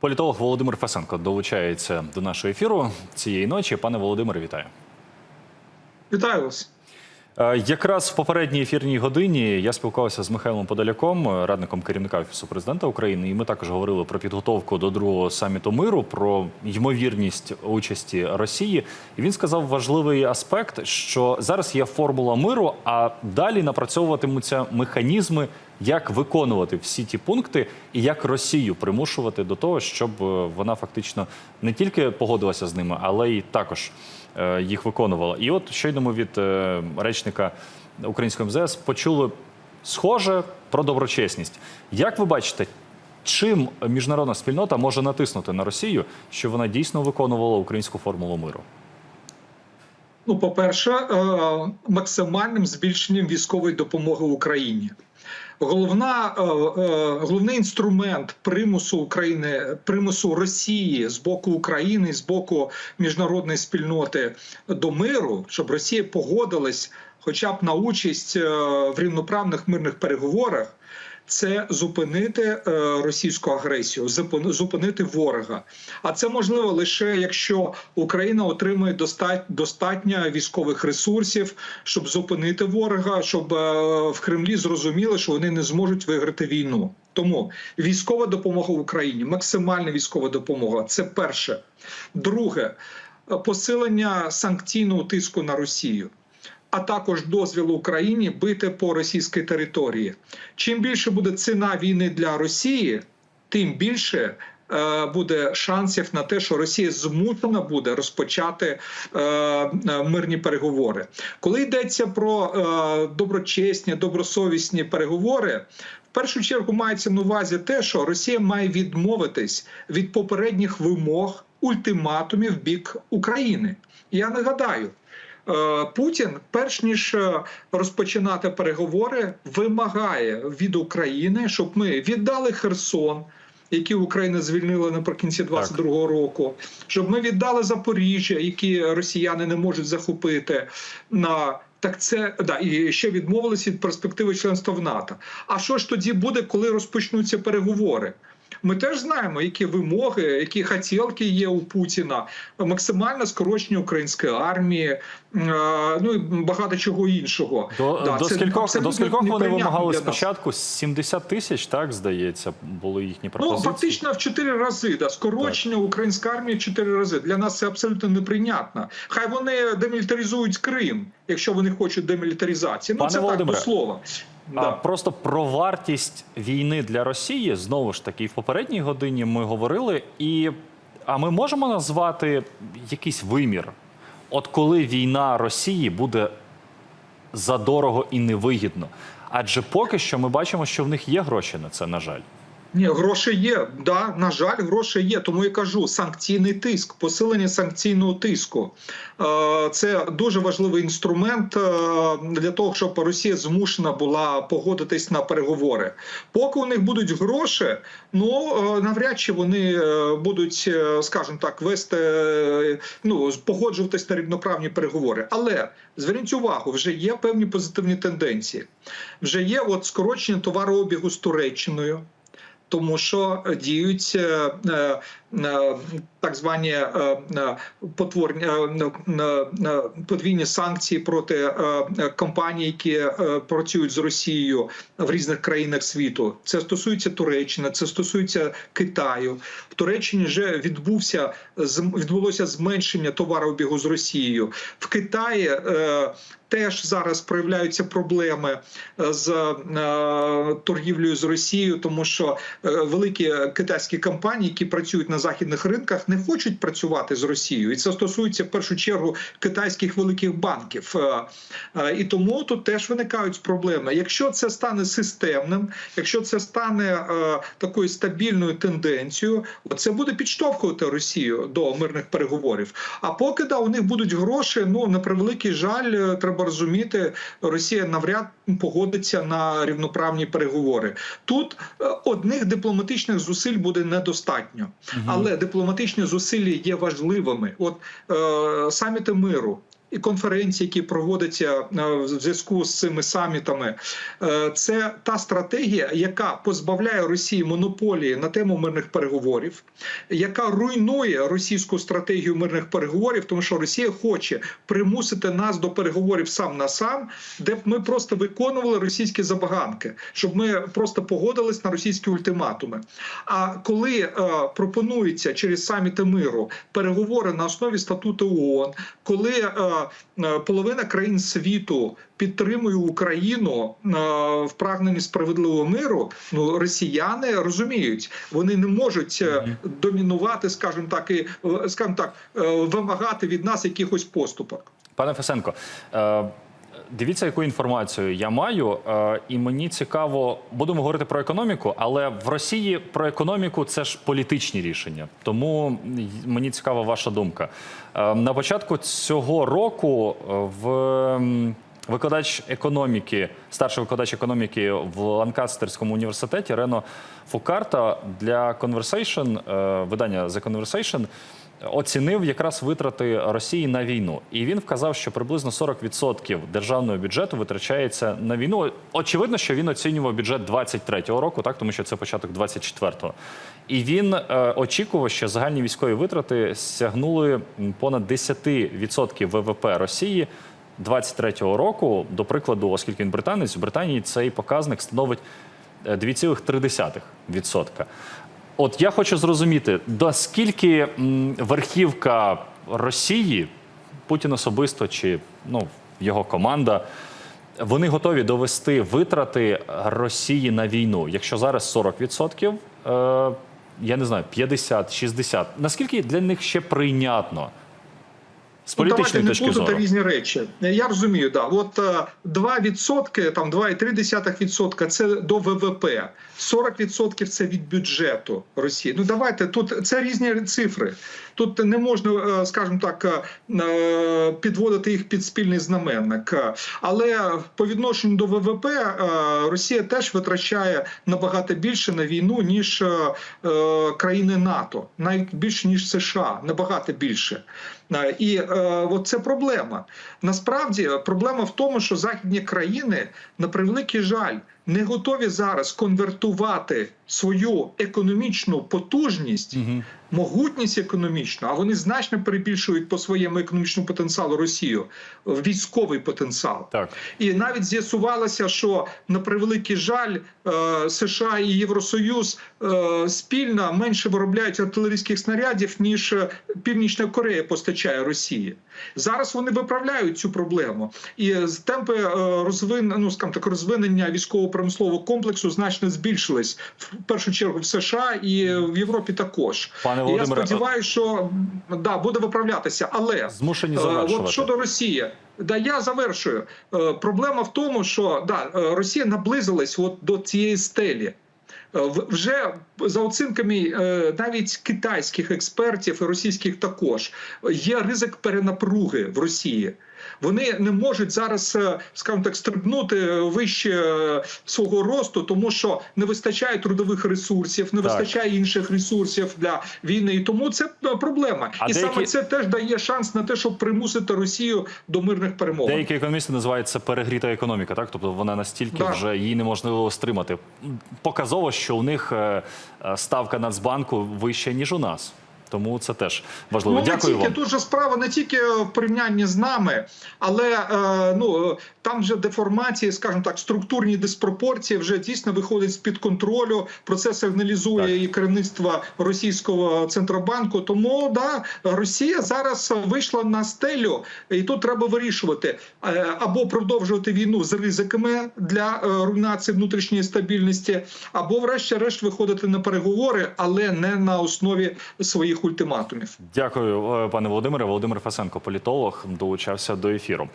Політолог Володимир Фесенко долучається до нашого ефіру цієї ночі. Пане Володимире, вітаю. Вітаю вас. Е, Якраз в попередній ефірній годині я спілкувався з Михайлом Подоляком, е, радником керівника офісу президента України, і ми також говорили про підготовку до другого саміту миру, про ймовірність участі Росії. І він сказав важливий аспект, що зараз є формула миру, а далі напрацьовуватимуться механізми, як виконувати всі ті пункти, і як Росію примушувати до того, щоб е, вона фактично не тільки погодилася з ними, але й також їх виконувала. І от щойно ми від е, речника українського МЗС почули схоже про доброчесність. Як ви бачите, чим міжнародна спільнота може натиснути на Росію, щоб вона дійсно виконувала українську формулу миру? Ну, по-перше, е, максимальним збільшенням військової допомоги Україні. Головна, е, е, головний інструмент примусу України, примусу Росії з боку України, з боку міжнародної спільноти до миру, щоб Росія погодилась, хоча б на участь е, в рівноправних мирних переговорах. Це зупинити е, російську агресію, зупини- зупинити ворога. А це можливо лише якщо Україна отримує достатньо військових ресурсів, щоб зупинити ворога, щоб е, в Кремлі зрозуміли, що вони не зможуть виграти війну. Тому військова допомога Україні, максимальна військова допомога це перше. Друге, посилення санкційного тиску на Росію а також дозвіл Україні бити по російській території. Чим більше буде ціна війни для Росії, тим більше. е, Буде шансів на те, що Росія змушена буде розпочати е, е, мирні переговори. Коли йдеться про е, доброчесні, добросовісні переговори, в першу чергу мається на увазі те, що Росія має відмовитись від попередніх вимог ультиматумів бік України. Я нагадаю, Путін, перш ніж е, розпочинати переговори, вимагає від України, щоб ми віддали Херсон. Які Україна звільнила наприкінці 22-го року, щоб ми віддали Запоріжжя, які росіяни не можуть захопити на так це да і ще відмовилися від перспективи членства в НАТО. А що ж тоді буде, коли розпочнуться переговори? Ми теж знаємо, які вимоги, які хотілки є у Путіна, максимальне скорочення української армії, е, ну і багато чого іншого. До, Да, до, це скількох, до скількох вони вимагали спочатку? 70 тисяч, так, здається, були їхні Ну фактично в чотири рази да скорочення української армії в чотири рази. Для нас це абсолютно неприйнятно. Хай вони демілітаризують Крим, якщо вони хочуть демілітаризації. Ну Пане це Володимире, так до слова. Да. просто про вартість війни для Росії знову ж таки в попередній годині ми говорили. І а ми можемо назвати якийсь вимір, от коли війна Росії буде задорого і невигідно. Адже поки що ми бачимо, що в них є гроші на це, на жаль. Ні, гроші є. Да, на жаль, гроші є. Тому я кажу, санкційний тиск, посилення санкційного тиску. Е, Це дуже важливий інструмент е, для того, щоб Росія змушена була погодитись на переговори. Поки у них будуть гроші, ну е, навряд чи вони будуть, скажімо так, вести ну погоджуватись на рівноправні переговори. Але зверніть увагу, вже є певні позитивні тенденції. Вже є от скорочення товарообігу з Туреччиною тому що діють е, е, так звані е, е, потворні е, подвійні санкції проти компаній, які працюють з Росією в різних країнах світу. Це стосується Туреччини, це стосується Китаю. В Туреччині вже відбувся відбулося зменшення товарообігу з Росією. В Китаї теж зараз проявляються проблеми з торгівлею з Росією, тому що великі китайські компанії, які працюють на західних ринках, не хочуть працювати з Росією, і це стосується в першу чергу китайських великих банків. Е, е, І тому тут теж виникають проблеми. Якщо це стане системним, якщо це стане е, такою стабільною тенденцією, це буде підштовхувати Росію до мирних переговорів. А поки да у них будуть гроші, ну на превеликий жаль, треба розуміти, Росія навряд погодиться на рівноправні переговори. Тут одних дипломатичних зусиль буде недостатньо, але дипломатичні зусилля є важливими. От е, саміти миру. І конференції, які проводяться е, в зв'язку з цими самітами, е, це та стратегія, яка позбавляє Росії монополії на тему мирних переговорів, яка руйнує російську стратегію мирних переговорів, тому що Росія хоче примусити нас до переговорів сам на сам, де б ми просто виконували російські забаганки, щоб ми просто погодились на російські ультиматуми. А коли е, пропонується через саміти миру переговори на основі статуту ООН, коли е, е, половина країн світу підтримує Україну е, в прагненні справедливого миру, ну росіяни розуміють, вони не можуть е, домінувати, скажімо так, і скажімо так, вимагати від нас якихось поступок. Пане Фесенко, дивіться, яку інформацію я маю, е, і мені цікаво, будемо говорити про економіку, але в Росії про економіку це ж політичні рішення. Тому мені цікава ваша думка. Е, На початку цього року е, в викладач економіки, старший викладач економіки в Ланкастерському університеті Рено Фукарта для Conversation, видання The Conversation, оцінив якраз витрати Росії на війну, і він вказав, що приблизно 40% державного бюджету витрачається на війну. Очевидно, що він оцінював бюджет 23-го року, так тому що це початок 24-го. І він е, очікував, що загальні військові витрати сягнули понад 10% ВВП Росії. 23-го року, до прикладу, оскільки він британець, в Британії цей показник становить е, 2,3%. От я хочу зрозуміти, до скільки верхівка Росії, Путін особисто чи ну, його команда, вони готові довести витрати Росії на війну. Якщо зараз 40%, е, я не знаю, 50, 60, наскільки для них ще прийнятно? З Ну, політичної давайте точки не зору. плутати різні речі. Я розумію, да. От е, 2%, там 2,3% це до ВВП, 40% це від бюджету Росії. Ну давайте тут це різні цифри. Тут не можна, е, скажімо так, е, підводити їх під спільний знаменник. Е, Але по відношенню до ВВП е, Росія теж витрачає набагато більше на війну ніж е, е, країни НАТО, навіть більше ніж США, набагато більше. Е, І е, от це проблема. Насправді проблема в тому, що західні країни, на превеликий жаль, не готові зараз конвертувати свою економічну потужність, могутність економічну, а вони значно перебільшують по своєму економічному потенціалу Росію в військовий потенціал. Так. І навіть з'ясувалося, що на превеликий жаль е, США і Євросоюз е, спільно менше виробляють артилерійських снарядів, ніж е, Північна Корея постачає Росії. Зараз вони виправляють цю проблему, і темпи е, розвин, ну, скажімо так, розвинення військово-промислового комплексу значно збільшились в першу чергу в США і в Європі також. Пане І я сподіваюся, що да буде виправлятися, але Змушені Е, завершувати. От щодо Росії, да я завершую. Е, Проблема в тому, що да, е, Росія наблизилась от до цієї стелі. Вже за оцінками навіть китайських експертів і російських також є ризик перенапруги в Росії. Вони не можуть зараз, е, скажімо так, стрибнути вище е, свого росту, тому що не вистачає трудових ресурсів, не Так. вистачає інших ресурсів для війни. І тому це е, проблема. А і деякі- саме це теж дає шанс на те, щоб примусити Росію до мирних перемовин. Деякі економісти називають це перегріта економіка, так тобто вона настільки Да. вже її неможливо стримати. Показово, що у них е, е, ставка Нацбанку вища ніж у нас. Тому це теж важливо. Ну, не Дякую тільки вам. тут же справа не тільки в порівнянні з нами, але е, ну е, там вже деформації, скажімо так, структурні диспропорції вже дійсно виходять з під контролю. Про це сигналізує Так. і керівництво російського центробанку. Тому да, Росія зараз вийшла на стелю, і тут треба вирішувати е, або продовжувати війну з ризиками для е, руйнації внутрішньої стабільності, або, врешті-решт, виходити на переговори, але не на основі своїх ультиматумів. Дякую, е, пане Володимире. Володимир Фасенко, політолог, долучався до ефіру.